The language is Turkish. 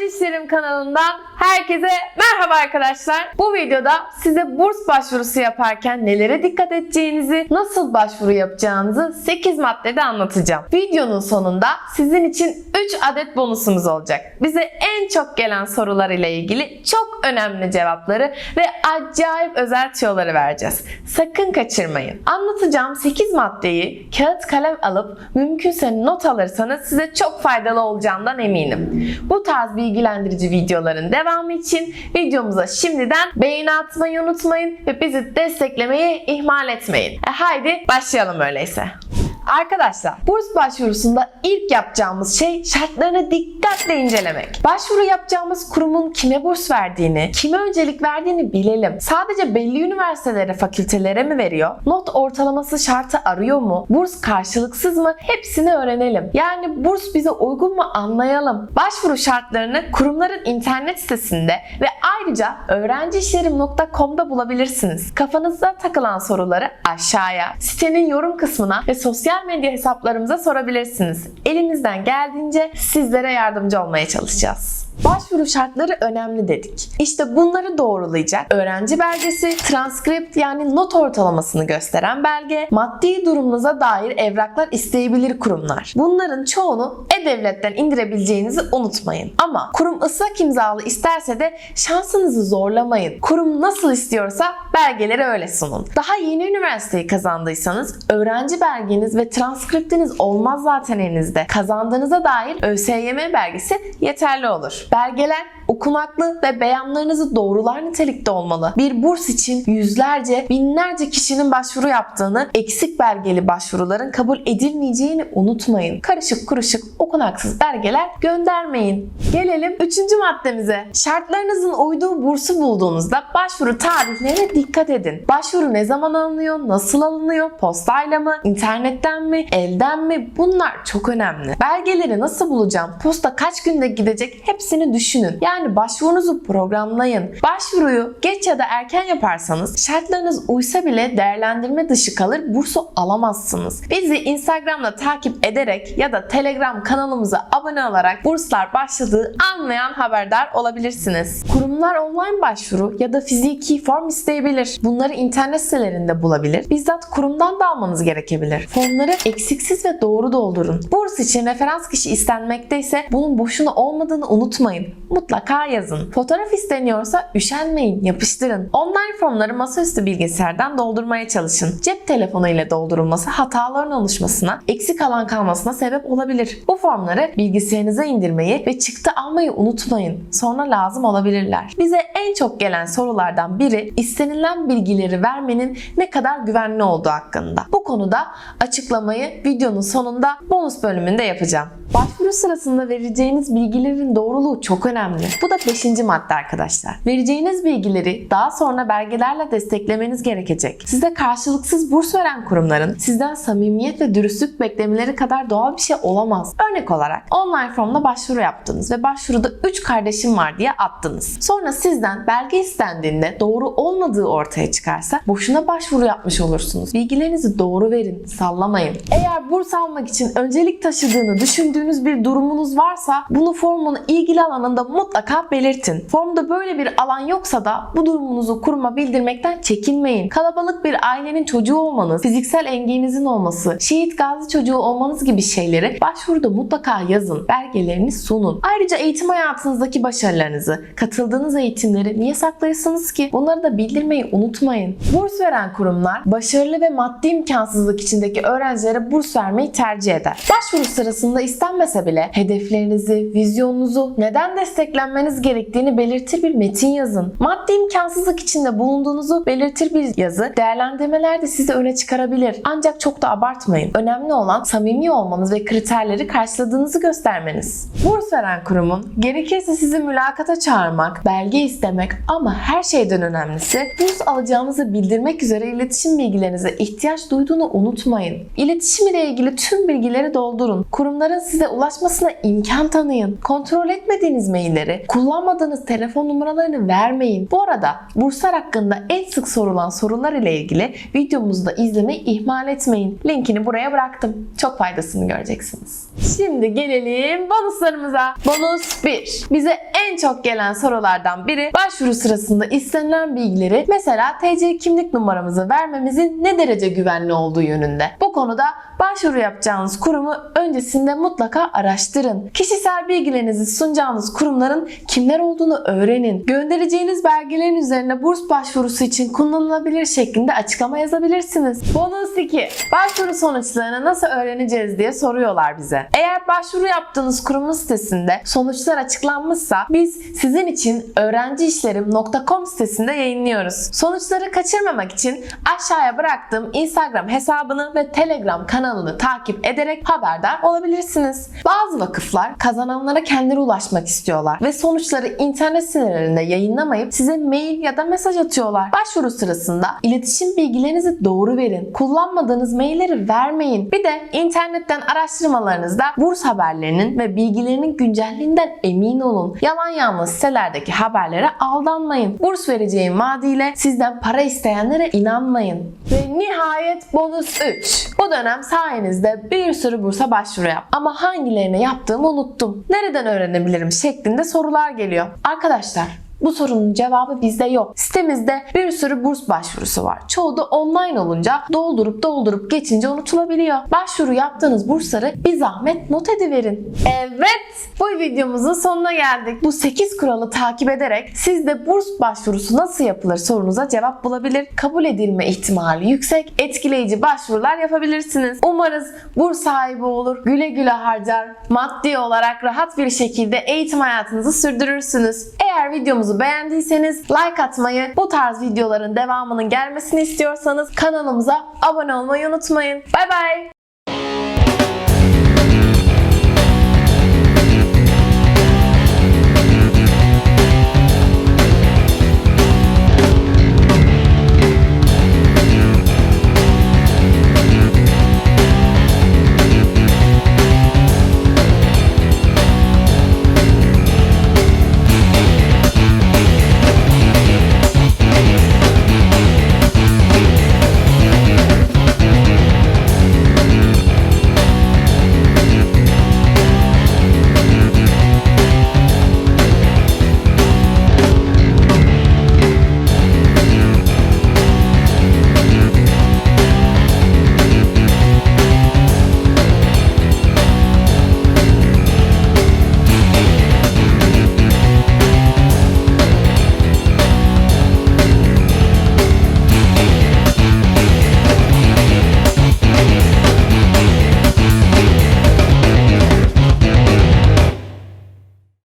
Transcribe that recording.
Öğrenci İşlerim kanalından herkese merhaba arkadaşlar. Bu videoda size burs başvurusu yaparken nelere dikkat edeceğinizi, nasıl başvuru yapacağınızı 8 maddede anlatacağım. Videonun sonunda sizin için 3 adet bonusumuz olacak. Bize en çok gelen sorular ile ilgili çok önemli cevapları ve acayip özel tüyoları vereceğiz. Sakın kaçırmayın. Anlatacağım 8 maddeyi kağıt kalem alıp mümkünse not alırsanız size çok faydalı olacağından eminim. Bu tarz bilgilendirici videoların devamı için videomuza şimdiden beğeni atmayı unutmayın ve bizi desteklemeyi ihmal etmeyin. E haydi başlayalım öyleyse. Arkadaşlar, burs başvurusunda ilk yapacağımız şey şartlarını dikkatle incelemek. Başvuru yapacağımız kurumun kime burs verdiğini, kime öncelik verdiğini bilelim. Sadece belli üniversitelere, fakültelere mi veriyor? Not ortalaması şartı arıyor mu? Burs karşılıksız mı? Hepsini öğrenelim. Yani burs bize uygun mu anlayalım. Başvuru şartlarını kurumların internet sitesinde ve ayrıca öğrenciişlerim.com'da bulabilirsiniz. Kafanızda takılan soruları aşağıya, sitenin yorum kısmına ve sosyal medya hesaplarımıza sorabilirsiniz. Elimizden geldiğince sizlere yardımcı olmaya çalışacağız. Başvuru şartları önemli dedik. İşte bunları doğrulayacak öğrenci belgesi, transkript yani not ortalamasını gösteren belge, maddi durumunuza dair evraklar isteyebilir kurumlar. Bunların çoğunu e-devletten indirebileceğinizi unutmayın. Ama kurum ıslak imzalı isterse de şansınızı zorlamayın. Kurum nasıl istiyorsa belgeleri öyle sunun. Daha yeni üniversiteyi kazandıysanız öğrenci belgeniz ve transkriptiniz olmaz zaten elinizde. Kazandığınıza dair ÖSYM belgesi yeterli olur. Belgeler okunaklı ve beyanlarınızı doğrular nitelikte olmalı. Bir burs için yüzlerce, binlerce kişinin başvuru yaptığını, eksik belgeli başvuruların kabul edilmeyeceğini unutmayın. Karışık kuruşuk okunaksız belgeler göndermeyin. Gelelim üçüncü maddemize. Şartlarınızın uyduğu bursu bulduğunuzda başvuru tarihlerine dikkat edin. Başvuru ne zaman alınıyor, nasıl alınıyor, postayla mı, internetten mi, elden mi? Bunlar çok önemli. Belgeleri nasıl bulacağım, posta kaç günde gidecek hepsini düşünün. Yani başvurunuzu programlayın. Başvuruyu geç ya da erken yaparsanız şartlarınız uysa bile değerlendirme dışı kalır bursu alamazsınız. Bizi Instagram'da takip ederek ya da Telegram kanalımıza abone olarak burslar başladığı anlayan haberdar olabilirsiniz. Kurumlar online başvuru ya da fiziki form isteyebilir. Bunları internet sitelerinde bulabilir. Bizzat kurumdan da almanız gerekebilir. Formları eksiksiz ve doğru doldurun. Burs için referans kişi istenmekteyse bunun boşuna olmadığını unutmayın. Mutlaka yazın. Fotoğraf isteniyorsa üşenmeyin, yapıştırın. Online formları masaüstü bilgisayardan doldurmaya çalışın. Cep telefonu ile doldurulması hataların oluşmasına, eksik alan kalmasına sebep olabilir. Bu formları bilgisayarınıza indirmeyi ve çıktı almayı unutmayın. Sonra lazım olabilirler. Bize en çok gelen sorulardan biri istenilen bilgileri vermenin ne kadar güvenli olduğu hakkında. Bu konuda açıklamayı videonun sonunda bonus bölümünde yapacağım. Başvuru sırasında vereceğiniz bilgilerin doğruluğu çok önemli. Bu da 5. madde arkadaşlar. Vereceğiniz bilgileri daha sonra belgelerle desteklemeniz gerekecek. Size karşılıksız burs veren kurumların sizden samimiyet ve dürüstlük beklemeleri kadar doğal bir şey olamaz. Örnek olarak online formla başvuru yaptınız ve başvuruda 3 kardeşim var diye attınız. Sonra sizden belge istendiğinde doğru olmadığı ortaya çıkarsa boşuna başvuru yapmış olursunuz. Bilgilerinizi doğru verin, sallamayın. Eğer burs almak için öncelik taşıdığını düşündüğünüz bir durumunuz varsa bunu formun ilgili alanında mutlaka belirtin. Formda böyle bir alan yoksa da bu durumunuzu kuruma bildirmekten çekinmeyin. Kalabalık bir ailenin çocuğu olmanız, fiziksel engelinizin olması, şehit gazi çocuğu olmanız gibi şeyleri başvuruda mutlaka yazın. Belgelerini sunun. Ayrıca eğitim hayatınızdaki başarılarınızı, katıldığınız eğitimleri niye saklıyorsunuz ki? Bunları da bildirmeyi unutmayın. Burs veren kurumlar başarılı ve maddi imkansızlık içindeki öğrencilere burs vermeyi tercih eder. Başvuru sırasında istenmese bile hedeflerinizi, vizyonunuzu, neden desteklenmeniz gerektiğini belirtir bir metin yazın. Maddi imkansızlık içinde bulunduğunuzu belirtir bir yazı değerlendirmelerde sizi öne çıkarabilir. Ancak çok da abartmayın. Önemli olan samimi olmanız ve kriterleri karşıladığınızı göstermeniz. Burs veren kurumun gerekirse sizi mülakata çağırmak, belge istemek ama her şeyden önemlisi burs alacağınızı bildirmek üzere iletişim bilgilerinize ihtiyaç duyduğunu unutmayın. İletişim ile ilgili tüm bilgileri doldurun. Kurumların size ulaşmasına imkan tanıyın. Kontrol etmediğiniz mailleri kullanmadığınız telefon numaralarını vermeyin. Bu arada burslar hakkında en sık sorulan sorular ile ilgili videomuzu da izlemeyi ihmal etmeyin. Linkini buraya bıraktım. Çok faydasını göreceksiniz. Şimdi gelelim bonuslarımıza. Bonus 1. Bize en çok gelen sorulardan biri başvuru sırasında istenilen bilgileri mesela TC kimlik numaramızı vermemizin ne derece güvenli olduğu yönünde. Bu konuda başvuru yapacağınız kurumu öncesinde mutlaka araştırın. Kişisel bilgilerinizi sunacağınız kurumların kimler olduğunu öğrenin. Göndereceğiniz belgelerin üzerine burs başvurusu için kullanılabilir şeklinde açıklama yazabilirsiniz. Bonus 2. Başvuru sonuçlarını nasıl öğreneceğiz diye soruyorlar bize. Eğer başvuru yaptığınız kurumun sitesinde sonuçlar açıklanmışsa biz sizin için öğrenciişlerim.com sitesinde yayınlıyoruz. Sonuçları kaçırmamak için aşağıya bıraktığım Instagram hesabını ve Telegram kanalını takip ederek haberdar olabilirsiniz. Bazı vakıflar kazananlara kendileri ulaşmak istiyorlar ve sonuçları internet sitelerinde yayınlamayıp size mail ya da mesaj atıyorlar. Başvuru sırasında iletişim bilgilerinizi doğru verin. Kullanmadığınız mailleri vermeyin. Bir de internetten araştırmalarınızda burs haberlerinin ve bilgilerinin güncelliğinden emin olun. Yalan yanlış sitelerdeki haberlere aldanmayın. Burs vereceğim vaadiyle sizden para isteyenlere inanmayın. Ve nihayet bonus 3. Bu dönem sayenizde bir sürü bursa başvuru yap. Ama hangilerine yaptığımı unuttum. Nereden öğrenebilirim şeklinde sorular geliyor. Arkadaşlar bu sorunun cevabı bizde yok. Sitemizde bir sürü burs başvurusu var. Çoğu da online olunca doldurup doldurup geçince unutulabiliyor. Başvuru yaptığınız bursları bir zahmet not ediverin. Evet, bu videomuzun sonuna geldik. Bu 8 kuralı takip ederek siz de burs başvurusu nasıl yapılır sorunuza cevap bulabilir. Kabul edilme ihtimali yüksek, etkileyici başvurular yapabilirsiniz. Umarız burs sahibi olur, güle güle harcar, maddi olarak rahat bir şekilde eğitim hayatınızı sürdürürsünüz. Eğer videomuzu beğendiyseniz like atmayı, bu tarz videoların devamının gelmesini istiyorsanız kanalımıza abone olmayı unutmayın. Bay bay.